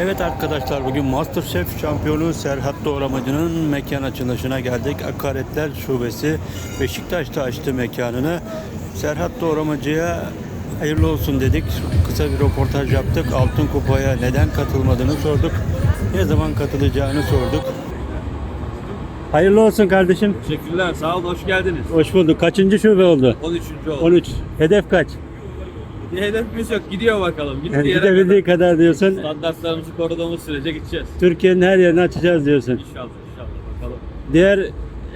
Evet arkadaşlar bugün Masterchef şampiyonu Serhat Doğramacı'nın mekan açılışına geldik. Akaretler Şubesi Beşiktaş'ta açtı mekanını. Serhat Doğramacı'ya hayırlı olsun dedik. Kısa bir röportaj yaptık. Altın Kupa'ya neden katılmadığını sorduk. Ne zaman katılacağını sorduk. Hayırlı olsun kardeşim. Teşekkürler. Sağ olun. Hoş geldiniz. Hoş bulduk. Kaçıncı şube oldu? 13. oldu. 13. Hedef kaç? Bir hedefimiz yok. Gidiyor bakalım. Gittiği Yani yere gidebildiği kadar. kadar diyorsun. Standartlarımızı koruduğumuz sürece gideceğiz. Türkiye'nin her yerini açacağız diyorsun. İnşallah. inşallah. Bakalım. Diğer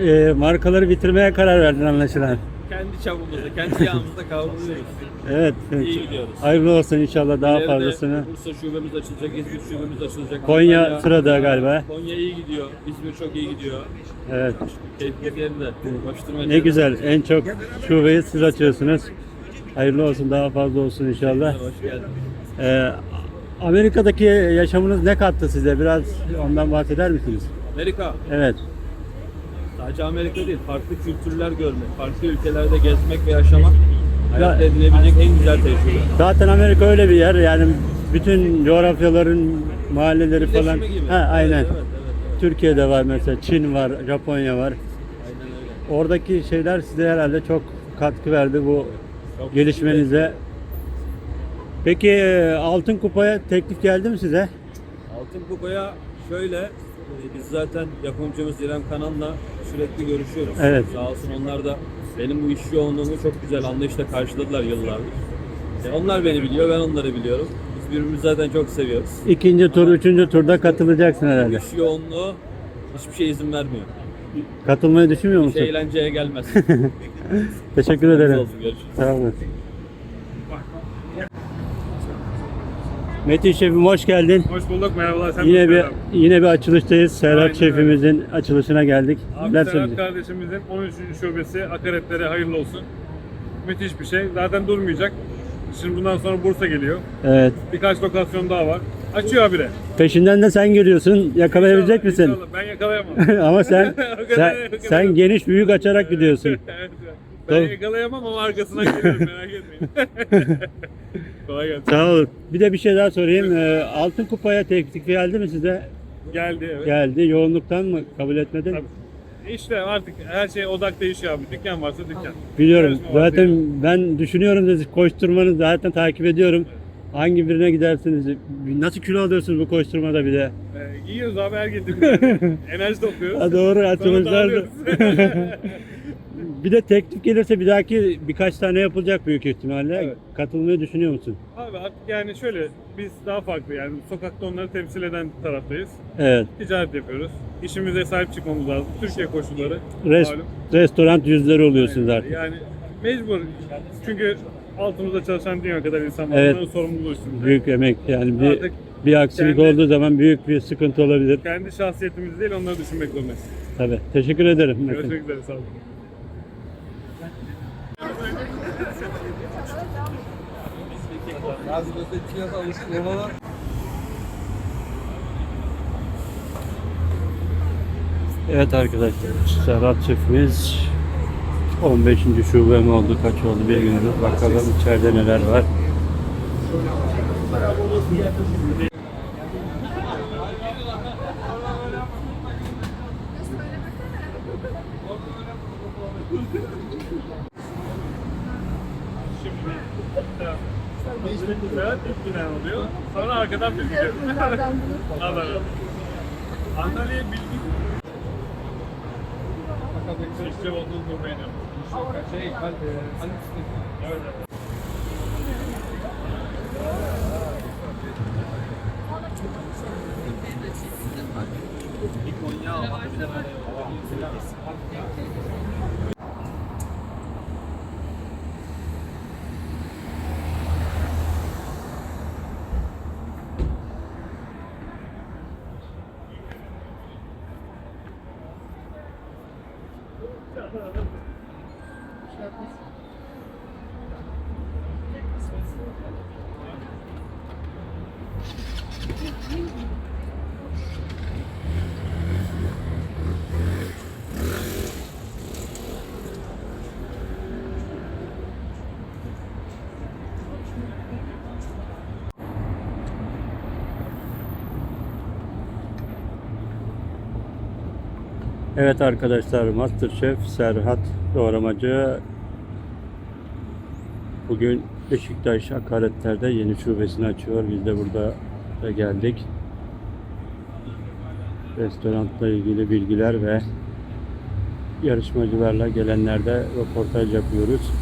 e, markaları bitirmeye karar verdin anlaşılan. Kendi çapımızda, kendi yağımızda kavruyoruz. Evet. İyi gidiyoruz. Hayırlı olsun inşallah daha İleride fazlasını. Bursa şubemiz açılacak, İzmir şubemiz açılacak. Konya sırada galiba. Konya iyi gidiyor. İzmir çok iyi gidiyor. Evet. Keyifli yerinde. Koşturma Ne güzel. En çok şubeyi siz açıyorsunuz. Hayırlı olsun daha fazla olsun inşallah. Ee, Amerika'daki yaşamınız ne kattı size? Biraz ondan bahseder misiniz? Amerika. Evet. Sadece Amerika değil, farklı kültürler görmek, farklı ülkelerde gezmek ve yaşamak Ya- hayatta edinebilecek en güzel tecrübe. Zaten Amerika öyle bir yer yani bütün coğrafyaların mahalleleri falan. Birleşimi gibi. Ha, aynen. Evet, evet, evet. Türkiye'de var mesela, Çin var, Japonya var. Aynen öyle. Oradaki şeyler size herhalde çok katkı verdi bu gelişmenize. Peki e, Altın Kupa'ya teklif geldi mi size? Altın Kupa'ya şöyle, e, biz zaten yapımcımız İrem Kanan'la sürekli görüşüyoruz. Evet. Sağ olsun onlar da benim bu iş yoğunluğumu çok güzel anlayışla karşıladılar yıllardır. E, onlar beni biliyor, ben onları biliyorum. Biz birbirimizi zaten çok seviyoruz. İkinci tur, üçüncü turda katılacaksın herhalde. İş yoğunluğu hiçbir şey izin vermiyor. Katılmayı düşünmüyor Hiç musun? eğlenceye gelmez. Teşekkür ederim. Olsun, görüşürüz. Sağ olun. Metin Şefim hoş geldin. Hoş bulduk merhabalar. Sen Yine hoş bir geldin. yine bir açılıştayız. Serhat Aynen Şefimizin açılışına geldik. Abi Serhat söyleyeceksin? kardeşimizin 13. şubesi akaretlere hayırlı olsun. Müthiş bir şey. Zaten durmayacak. Şimdi bundan sonra Bursa geliyor. Evet. Birkaç lokasyon daha var. Açıyor habire. Peşinden de sen geliyorsun. Yakalayabilecek İnşallah, misin? inşallah. Ben yakalayamam. Ama sen O kadar sen, sen geniş büyük açarak gidiyorsun. evet, ben Tamam. yakalayamam ama arkasına gelirim merak etmeyin. Kolay gelsin. Sağ ol. Bir de bir şey daha sorayım. Ee, Altın Kupa'ya teklif geldi mi size? Geldi evet. Geldi. Yoğunluktan mı kabul etmedin? Tabii. İşte artık her şey odak değişiyor abi. Dükkan varsa dükkan. Biliyorum. Var, Zaten ben düşünüyorum da siz koşturmanızı zaten takip ediyorum. Hangi birine gidersiniz? Nasıl kilo alıyorsunuz bu koşturmada bir de? Ee, yiyoruz abi her gittiğimizde. Enerji topluyoruz. Ha, doğru açılışlar. bir de teklif gelirse bir dahaki birkaç tane yapılacak büyük ihtimalle. Evet. Katılmayı düşünüyor musun? Abi artık yani şöyle biz daha farklı yani sokakta onları temsil eden taraftayız. Evet. Ticaret yapıyoruz. İşimize sahip çıkmamız lazım. Türkiye koşulları. Res- malum. restoran yüzleri oluyorsunuz artık. Yani mecbur. Çünkü altımızda çalışan dünya kadar insan var. Evet. Sorumluluğu üstümüzde. Büyük emek yani bir Artık bir aksilik kendi- olduğu zaman büyük bir sıkıntı olabilir. kendi şahsiyetimizi değil onları düşünmek zorundayız. Tabii. Teşekkür ederim. Metin. Görüşmek üzere sağ olun. Evet arkadaşlar, Serhat çiftimiz 15. şube mi oldu, kaç oldu bilmiyoruz. Bakalım içeride neler var. Evet, ilk binen oluyor. Sonra arkadan bir gidiyor. Antalya'ya bilgi... Teşekkür olduğunuzu Bir Konya almak. Evet arkadaşlar Masterchef Serhat Doğramacı bugün Beşiktaş Akaretler'de yeni şubesini açıyor. Biz de burada da geldik. Restoranla ilgili bilgiler ve yarışmacılarla gelenlerde röportaj yapıyoruz.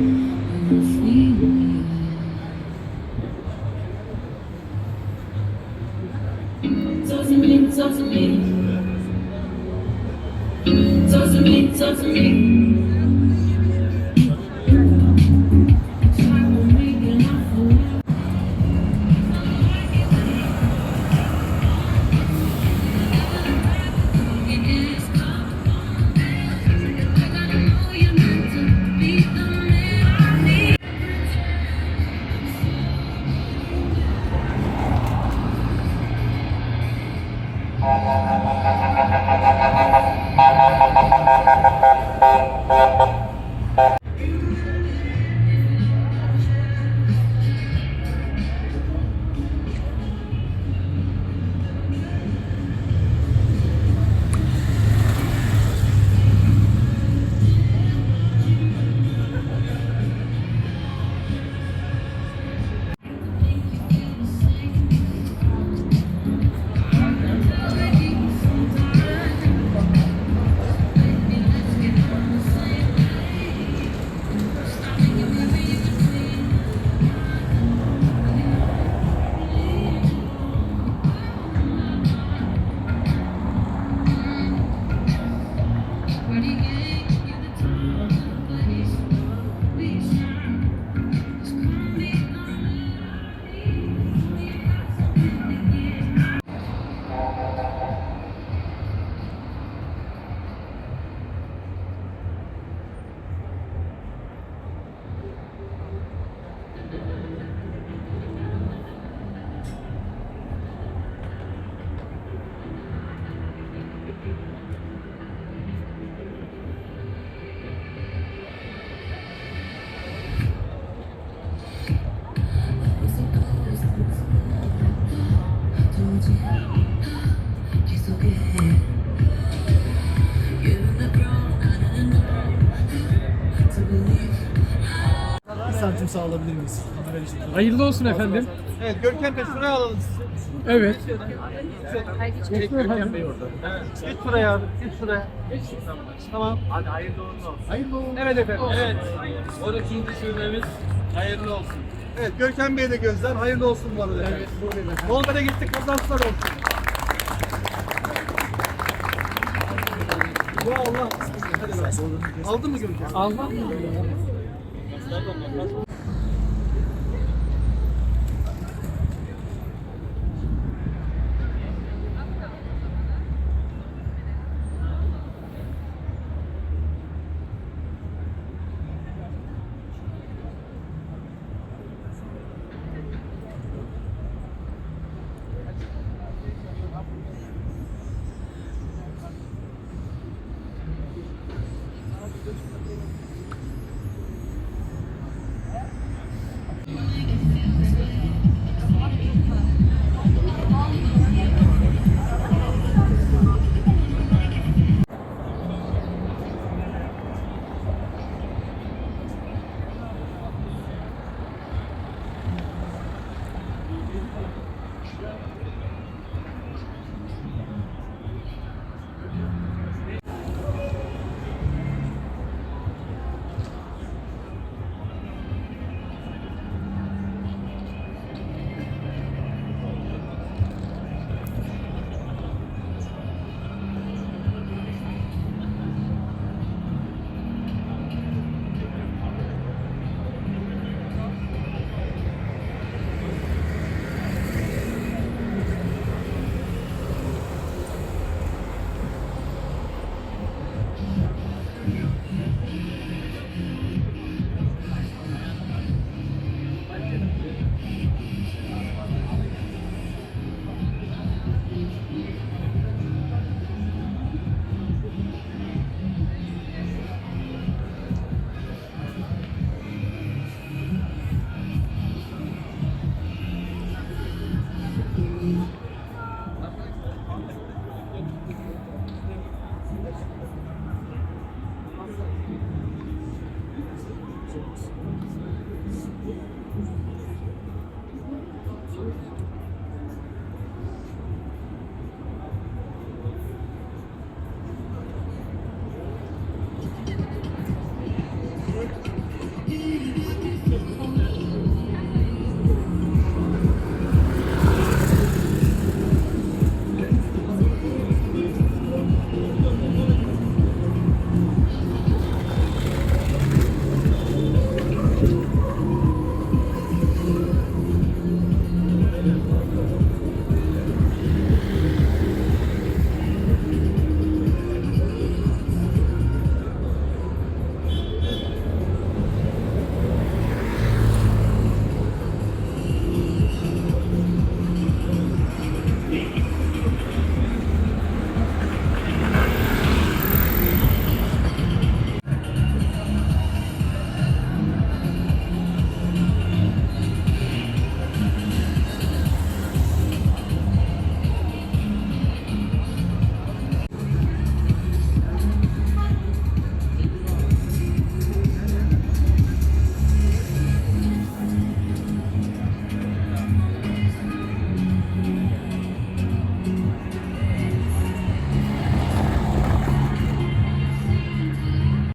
Talk talk to me. Talk to me, talk to me. Bir santim sağ alabilir miyiz? Hayırlı olsun efendim. Evet Görkem Bey şuraya alalım sizi. Evet. Geç Görkem Bey orada. Geç şuraya abi. Geç şuraya. Tamam. Hadi hayırlı uğurlu olsun. Hayırlı uğurlu Evet efendim. Evet. 12. şubemiz hayırlı olsun. Evet Görkem Bey de gözler. Hayırlı olsun bu arada. Evet. Volkan'a gittik kazançlar olsun. Ya Allah. Hadi bakalım. Aldın mı Görkem? Almam mı?